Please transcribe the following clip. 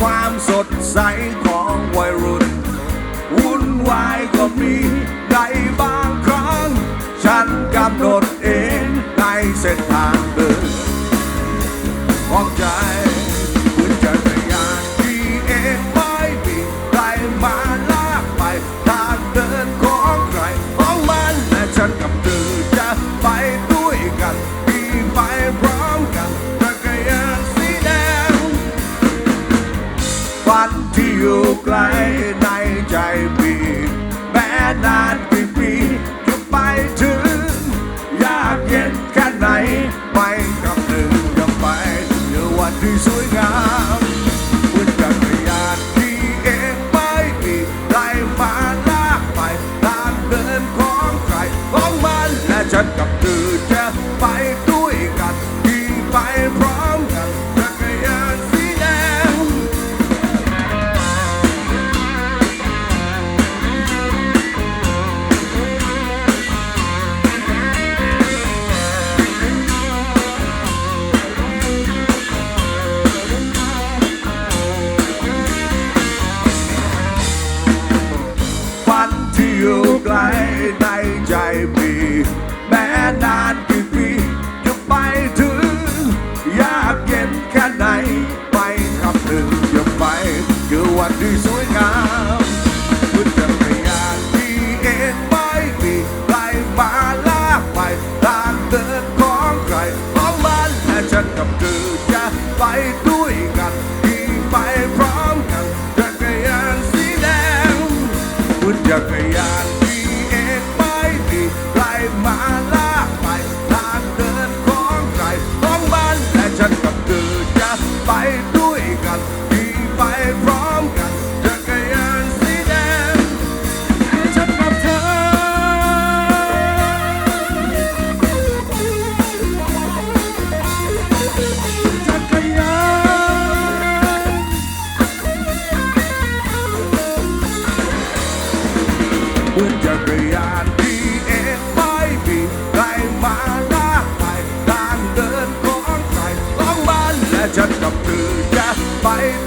ความสดใสของวัยรุ่น วุ่นวายก็มี ที่อยู่ไกลในใจพี่แม้นานกี่ปีจะไปถึง ยากเย็นแค่ไหน ไปกับหนึ่งกัะไปเจอวันที่สวยงาม ด้วยกันขี่ไปพร้อมกันจักยาสีแดงให้ฉันกับเธอ จักยานบนจักยา somebody